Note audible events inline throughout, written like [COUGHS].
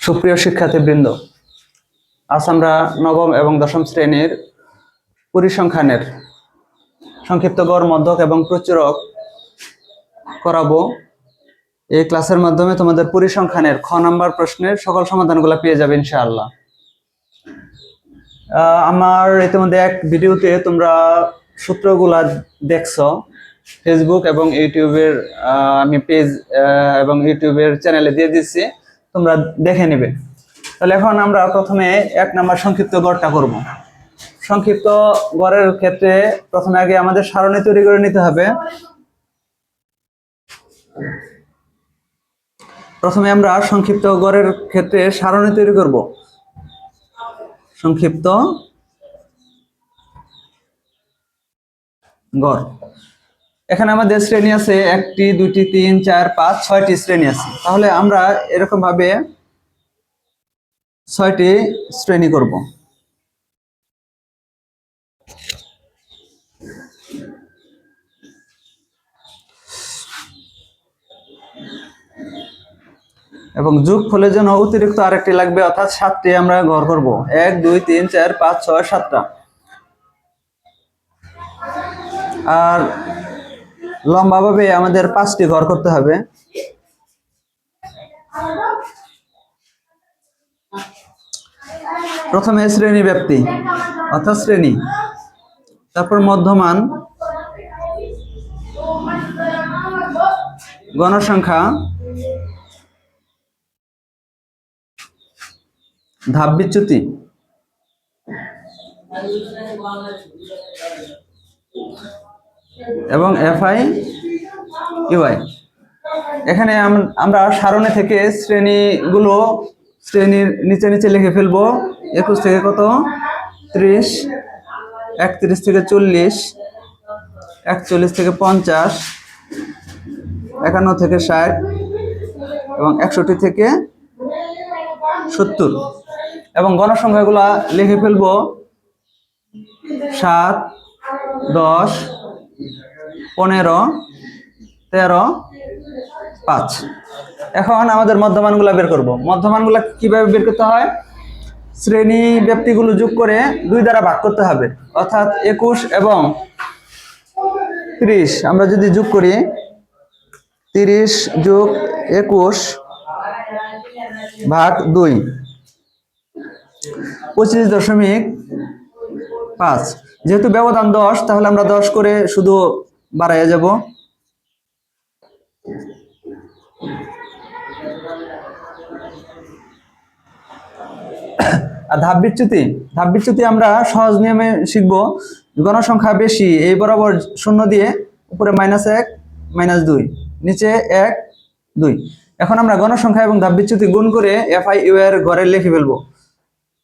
সুপ্রিয় শিক্ষার্থীবৃন্দ, আজ আমরা নবম এবং দশম শ্রেণির পরিসংখ্যানের সংক্ষিপ্ত গড় মধ্যক এবং প্রচুরক করাবো। এই ক্লাসের মাধ্যমে তোমাদের পরিসংখ্যানের খ নাম্বার প্রশ্নের সকল সমাধানগুলো পেয়ে যাবে ইনশাআল্লাহ। আমার ইতিমধ্যে এক ভিডিওতে তোমরা সূত্রগুলা দেখছ ফেসবুক এবং ইউটিউবের আমি পেজ এবং ইউটিউবের চ্যানেলে দিয়ে দিচ্ছি তোমরা দেখে নেবে। তাহলে এখন আমরা প্রথমে এক নাম্বার সংক্ষিপ্ত গড়টা করব। সংক্ষিপ্ত গড়ের ক্ষেত্রে প্রথমে আগে আমাদের সারণী তৈরি করে নিতে হবে। প্রথমে আমরা সংক্ষিপ্ত গড়ের ক্ষেত্রে সারণী তৈরি করব। সংক্ষিপ্ত গড়। এখানে আমাদের শ্রেণি আছে একটি দুইটি তিন, চার, পাঁচ, ছয়টি শ্রেণি আছে। তাহলে আমরা এরকম ভাবে ছয়টি শ্রেণি করব। এবং যুগ ফলের জন্য অতিরিক্ত আরেকটি লাগবে, অর্থাৎ সাতটি আমরা ঘর করব। এক, দুই, তিন, চার, পাঁচ, ছয়, সাতটা। আর লম্বাভাবে আমাদের পাঁচটি ঘর করতে হবে। প্রথমে শ্রেণি ব্যাপ্তি অর্থাৎ শ্রেণি। তারপর মধ্যমান। গণসংখ্যা। ধাপ বিচ্যুতি। এবং এফআই ইউআই এখানে আম- আমরা সারণে থেকে শ্রেণীগুলো শ্রেণির নিচে নিচে লিখে ফেলব। একুশ থেকে কত? ত্রিশ, একত্রিশ থেকে চল্লিশ, একচল্লিশ থেকে পঞ্চাশ, একান্ন থেকে ষাট এবং একষট্টি থেকে সত্তর। এবং গণসংখ্যাগুলা লিখে ফেলব। সাত, দশ পনেরো, তেরো, পাঁচ। এখন আমাদের মধ্যমানগুলা বের করব। মধ্যমানগুলা কীভাবে বের করতে হয়? শ্রেণি ব্যক্তিগুলো যোগ করে দুই দ্বারা ভাগ করতে হবে। অর্থাৎ একুশ এবং ত্রিশ। আমরা যদি যোগ করি, তিরিশ যোগ একুশ ভাগ দুই। পঁচিশ দশমিক পাঁচ। যেহেতু ব্যবধান দশ, তাহলে আমরা দশ করে শুধু বাড়াইয়া যাব। আর ধাপ বিচ্যুতি ধাপ বিচ্যুতি আমরা সহজ নিয়মে শিখব। গণসংখ্যা বেশি, এই বরাবর শূন্য দিয়ে উপরে মাইনাস এক মাইনাস দুই, নিচে এক, দুই। এখন আমরা গণসংখ্যা এবং ধাপ বিচ্যুতি গুণ করে এফ আই ইউ এর ঘরে লিখে ফেলব।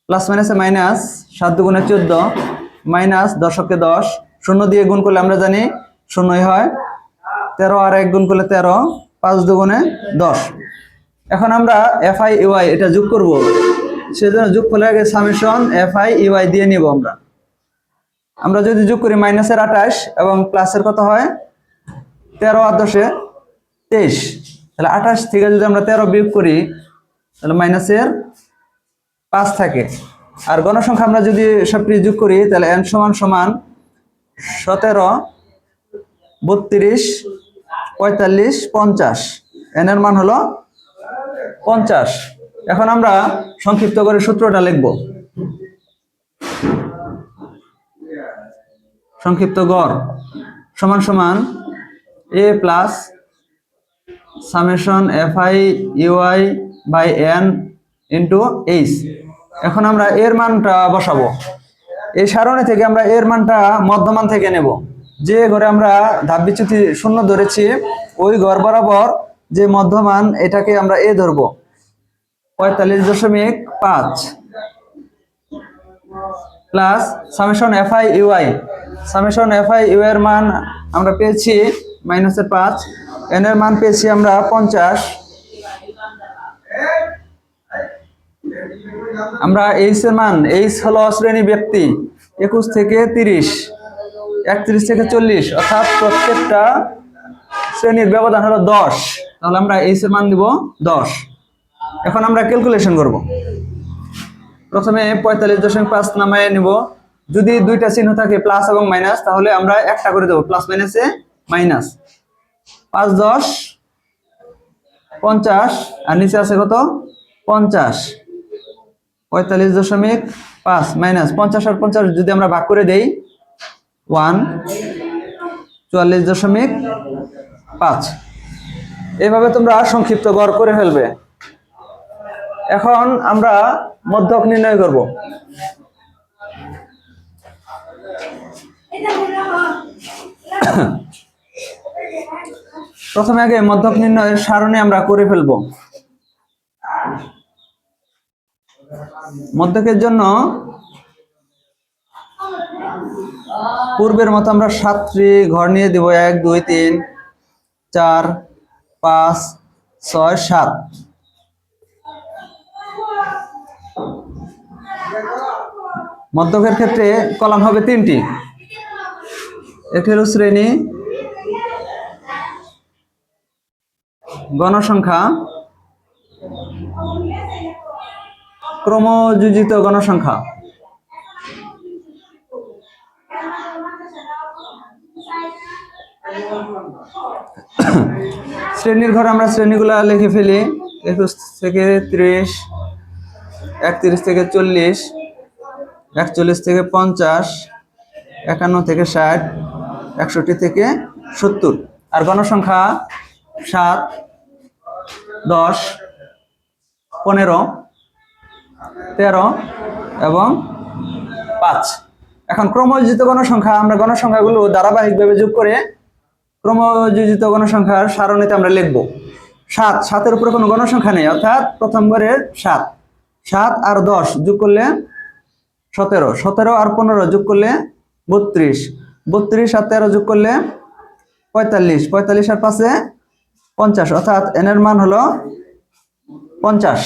প্লাস মাইনাসে মাইনাস সাত দুগুণে চোদ্দ মাইনাস দশকে দশ, শূন্য দিয়ে গুণ করলে আমরা জানি শূন্যই হয়। তেরো আর এক গুণ করলে তেরো, পাঁচ দুগুণে দশ। এখন আমরা এফ আই ইউআই এটা যোগ করব। সেজন্য যোগ করলে আগে সামেশন এফ আই ইউআই দিয়ে নিব আমরা। আমরা যদি যোগ করি মাইনাসের আঠাশ এবং প্লাসের কত হয়? তেরো আর দশে তেইশ। তাহলে আঠাশ থেকে যদি আমরা তেরো বিয়োগ করি, তাহলে মাইনাসের পাঁচ থাকে। আর গণসংখ্যা আমরা যদি সবটি যোগ করি, তাহলে এন সমান সমান সতেরো বত্রিশ, পঁয়তাল্লিশ, পঞ্চাশ। এন এর মান হলো পঞ্চাশ। এখন আমরা সংক্ষিপ্ত করে সূত্রটা লিখব। সংক্ষিপ্ত গড় সমান সমান A plus summation F I U I by N into H এখন আমরা এর মানটা বসাবো। এই সারণী থেকে আমরা এর মানটা মধ্যমান থেকে নেব। যে ঘরে আমরা ধাপ বিচ্যুতি শূন্য ধরেছি, ওই ঘর বরাবর যে মধ্যমান, এটাকে আমরা এ ধরবো। পঁয়তাল্লিশ দশমিক পাঁচ plus summation F I U I. Summation F I U এর মান আমরা পেয়েছি মাইনাসের পাঁচ। এন এর মান পেয়েছি আমরা পঞ্চাশ। আমরা এইচ এর মান, এইচ হলো শ্রেণি ব্যক্তি, একুশ থেকে তিরিশ। একত্রিশ থেকে চল্লিশ, অর্থাৎ প্রত্যেকটা শ্রেণির ব্যবধান হলো দশ। তাহলে আমরা এইচ এর মান দিব দশ। এখন আমরা ক্যালকুলেশন করব। প্রথমে পঁয়তাল্লিশ দশমিক পাঁচ নামায় নিব। যদি দুইটা চিহ্ন থাকে প্লাস এবং মাইনাস তাহলে আমরা একটা করে দেবো। প্লাস মাইনাসে মাইনাস পাঁচ, দশ, পঞ্চাশ, আর নিচে আছে কত? পঞ্চাশ। পঁয়তাল্লিশ দশমিক পাঁচ মাইনাস পঞ্চাশ আর পঞ্চাশ যদি আমরা ভাগ করে দেই ওয়ান, চুয়াল্লিশ দশমিক পাঁচ। এভাবে তোমরা সংক্ষিপ্ত গড় করে ফেলবে। এখন আমরা মধ্যক নির্ণয় করব। [COUGHS] প্রথমে আগে মধ্যক নির্ণয়ের সারণী আমরা করে ফেলব। মধ্যকের জন্য পূর্বের মতো আমরা সাতটি ঘর নিয়ে দিব, এক, দুই, তিন, চার, পাঁচ, ছয়, সাত। মধ্যকের ক্ষেত্রে কলাম হবে তিনটি। একটি হলো শ্রেণি, গণসংখ্যা, ক্রমযোজিত গণসংখ্যা। শ্রেণির ঘর আমরা শ্রেণীগুলা লিখে ফেলি। একুশ থেকে ত্রিশ, একত্রিশ থেকে চল্লিশ, একচল্লিশ থেকে পঞ্চাশ, একান্ন থেকে ষাট, একষট্টি থেকে সত্তর। আর গণসংখ্যা সাত, দশ, পনেরো, তেরো এবং পাঁচ। এখন ক্রমযোজিত গণসংখ্যা, আমরা গণসংখ্যাগুলো ধারাবাহিকভাবে যোগ করে ক্রমযোজিত গণসংখ্যার সারণীতে আমরা লিখব সাত। সাতের উপরে কোনো গণসংখ্যা নেই, অর্থাৎ প্রথম সাত। সাত আর দশ যোগ করলে সতেরো। সতেরো আর পনেরো যোগ করলে বত্রিশ। বত্রিশ আর তেরো যোগ করলে পঁয়তাল্লিশ। পঁয়তাল্লিশ আর পাঁচে পঞ্চাশ। অর্থাৎ এনের মান হলো পঞ্চাশ।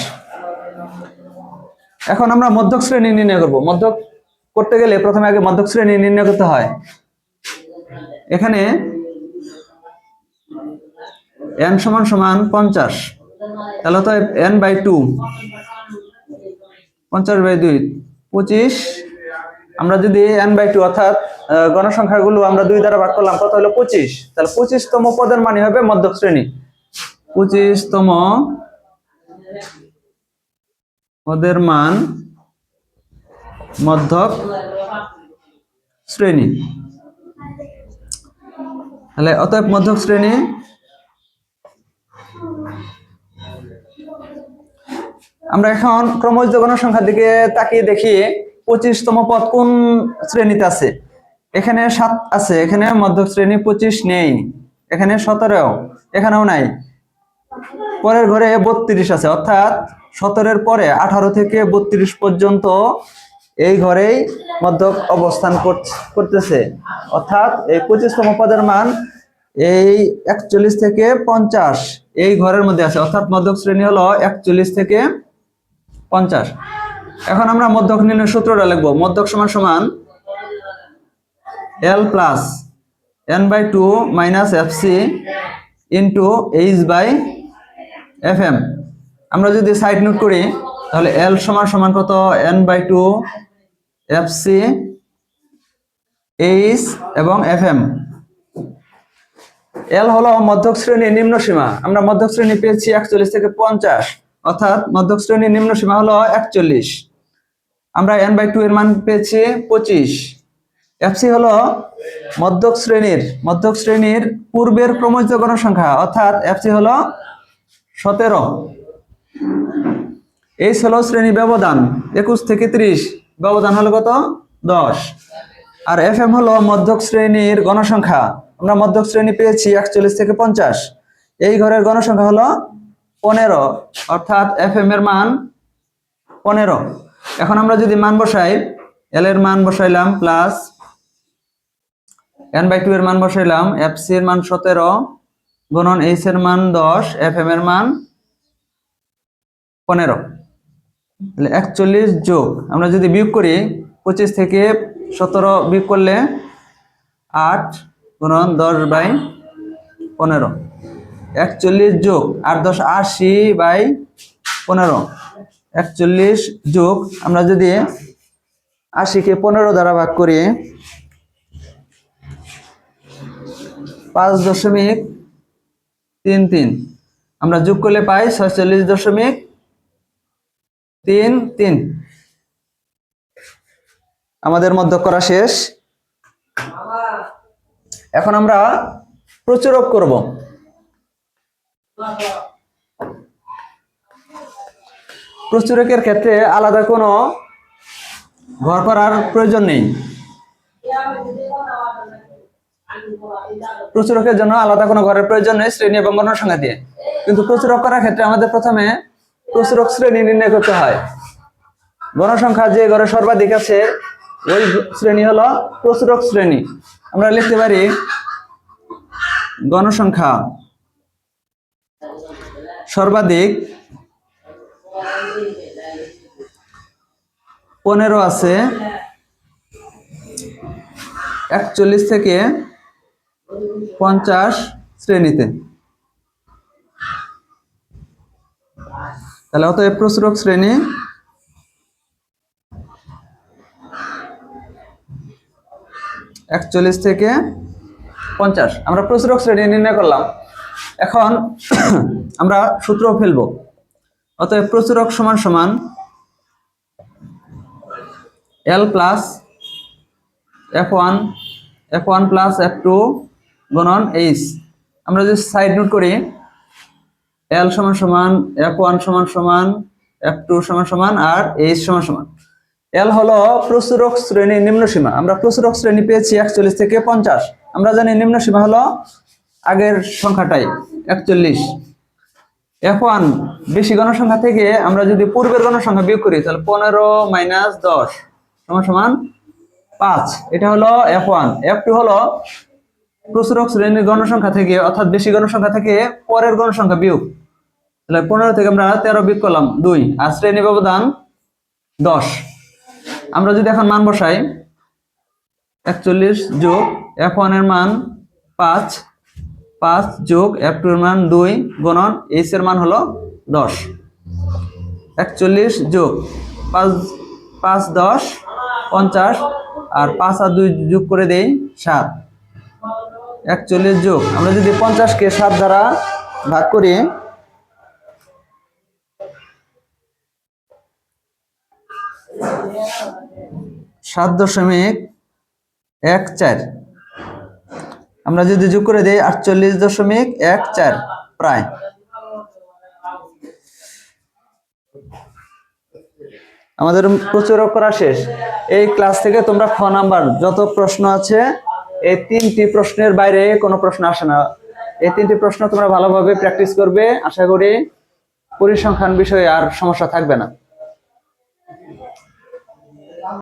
এখন আমরা মধ্যক শ্রেণি নির্ণয় করব। মধ্যক করতে গেলে প্রথমে আগে মধ্যক শ্রেণি নির্ণয় করতে হয়। এখানে এন সমান সমান পঞ্চাশ। তাহলে তো এন বাই টু পঞ্চাশ বাই দুই, পঁচিশ। আমরা যদি এন বাই টু অর্থাৎ গণসংখ্যাগুলো আমরা দুই দ্বারা ভাগ করলাম, কত হলো? পঁচিশ। তাহলে পঁচিশতম পদের মানে হবে মধ্যক শ্রেণি। পঁচিশতম পদের মান মধ্যক শ্রেণি। তাহলে অতএব মধ্যক শ্রেণি আমরা এখন ক্রমযোজিত গণসংখ্যার দিকে তাকিয়ে দেখি পঁচিশতম পদ কোন শ্রেণীতে আছে? এখানে সাত আছে, এখানে মধ্যক শ্রেণি পঁচিশ নেই, এখানে সতেরো, এখানেও নাই। পরের ঘরে বত্রিশ আছে, অর্থাৎ সতেরোর পরে আঠারো থেকে বত্রিশ পর্যন্ত এই ঘরেই মধ্যক অবস্থান করতেছে। অর্থাৎ এই পঁচিশতম পদের মান এই একচল্লিশ থেকে পঞ্চাশ, এই ঘরের মধ্যে আছে। অর্থাৎ মধ্যক শ্রেণি হলো একচল্লিশ থেকে পঞ্চাশ। এখন আমরা মধ্যক নির্ণয় সূত্রটা লিখব। মধ্যক সমান সমান L plus N by two minus F C into H by F M আমরা যদি সাইড নোট করি, তাহলে এল সমান সমান কত? N by two F C H এবং এফ এম এল হলো মধ্যক শ্রেণির নিম্ন সীমা আমরা মধ্যক শ্রেণি পেয়েছি একচল্লিশ থেকে পঞ্চাশ। অর্থাৎ মধ্যক শ্রেণির নিম্ন সীমা হলো একচল্লিশ। আমরা এন বাই টু এর মান পেয়েছি পঁচিশ। এফসি হলো মধ্যক শ্রেণির মধ্যক শ্রেণির পূর্বের ক্রমজিত গণসংখ্যা অর্থাৎ এফসি হলো সতেরো। এই হলো শ্রেণি ব্যবধান, একুশ থেকে ত্রিশ, ব্যবধান হলো কত? দশ। আর এফ এম হলো মধ্যক শ্রেণির গণসংখ্যা, আমরা মধ্যক শ্রেণি পেয়েছি একচল্লিশ থেকে পঞ্চাশ। এই ঘরের গণসংখ্যা হলো পনেরো, অর্থাৎ এফ এম এর মান পনেরো। এখন আমরা যদি মান বসাই এল এর মান বসাইলাম প্লাস এন বাই টু এর মান বসাইলাম এফ সি এর মান সতেরো গুণন এইচ এর মান দশ এফ এর মান পনেরো। একচল্লিশ যোগ, আমরা যদি বিয়োগ করি, পঁচিশ থেকে সতেরো বিয়োগ করলে আট গুণন দশ বাই পনেরো। একচল্লিশ যোগ আট দশ আশি বাই পনেরো। একচল্লিশ যোগ আমরা যদি আশিকে পনেরো দ্বারা ভাগ করি, পাঁচ দশমিক তিন তিন। আমরা যোগ করলে পাই ছয়চল্লিশ দশমিক তিন তিন। আমাদের মধ্য করা শেষ। এখন আমরা প্রচুরক করব। প্রচুরকের ক্ষেত্রে আলাদা কোনো ঘর করার প্রয়োজন নেই। প্রচুরকের জন্য আলাদা কোনো ঘরের প্রয়োজন নেই শ্রেণি এবং গণনা সংখ্যা দিয়ে। কিন্তু প্রচুরক করার ক্ষেত্রে আমাদের প্রথমে প্রচুরক শ্রেণি নির্ণয় করতে হয়। গণসংখ্যা যে ঘরে সর্বাধিক আছে, ওই শ্রেণি হলো প্রচুরক শ্রেণি। আমরা লিখতে পারি গণসংখ্যা সর্বাধিক পনেরো আছে। একচল্লিশ থেকে পঞ্চাশ শ্রেণীতে। তাহলে অতএব প্রচুরক শ্রেণি। একচল্লিশ থেকে পঞ্চাশ। আমরা প্রচুরক শ্রেণি নির্ণয় করলাম। এখন [CLEARS THROAT] আমরা সূত্র ফেলব। অতএব প্রচুরক সমান সমান L plus F one F one plus F two গণন H আমরা যদি সাইড নোট করি এল সমান সমান এফ ওয়ান সমান সমান এফ টু সমান সমান আর এইচ সমান সমান। এল হলো প্রচুরক শ্রেণি নিম্ন সীমা আমরা প্রচুরক শ্রেণি পেয়েছি একচল্লিশ থেকে পঞ্চাশ। আমরা জানি নিম্ন সীমা হলো আগের সংখ্যাটাই, একচল্লিশ। ওয়ান বেশি গণসংখ্যা থেকে আমরা যদি পূর্বের গণসংখ্যা বিয়োগ করি, তাহলে পনেরো মাইনাস দশ সমান সমান পাঁচ। এটা হলো এফ ওয়ান এফ টু হলো প্রচুরক শ্রেণির গণসংখ্যা থেকে, অর্থাৎ বেশি গণসংখ্যা থেকে পরের গণসংখ্যা বিয়োগ। তাহলে পনেরো থেকে আমরা তেরো বিয়োগ করলাম দুই, আর শ্রেণি ব্যবধান দশ। আমরা যদি এখন মান বসাই, একচল্লিশ যোগ এফ ওয়ানের মান পাঁচ পাঁচ যোগ এফ টুর মান দুই গণন এইচ এর মান হলো দশ। একচল্লিশ যোগ পাঁচ পাঁচ দশ, পঞ্চাশ, আর পাঁচ আর দুই যোগ করে দেই সাত। একচল্লিশ যোগ, আমরা যদি পঞ্চাশকে সাত দ্বারা ভাগ করি, সাত দশমিক এক চার। আমরা যদি যোগ করে দিই আটচল্লিশ দশমিক এক চার, প্রায়। আমাদের প্রচুর করা শেষ এই ক্লাস থেকে তোমরা খ নাম্বার, যত প্রশ্ন আছে, এই তিনটি প্রশ্নের বাইরে কোনো প্রশ্ন আসে না। এই তিনটি প্রশ্ন তোমরা ভালোভাবে প্র্যাকটিস করবে। আশা করি পরিসংখ্যান বিষয়ে আর সমস্যা থাকবে না।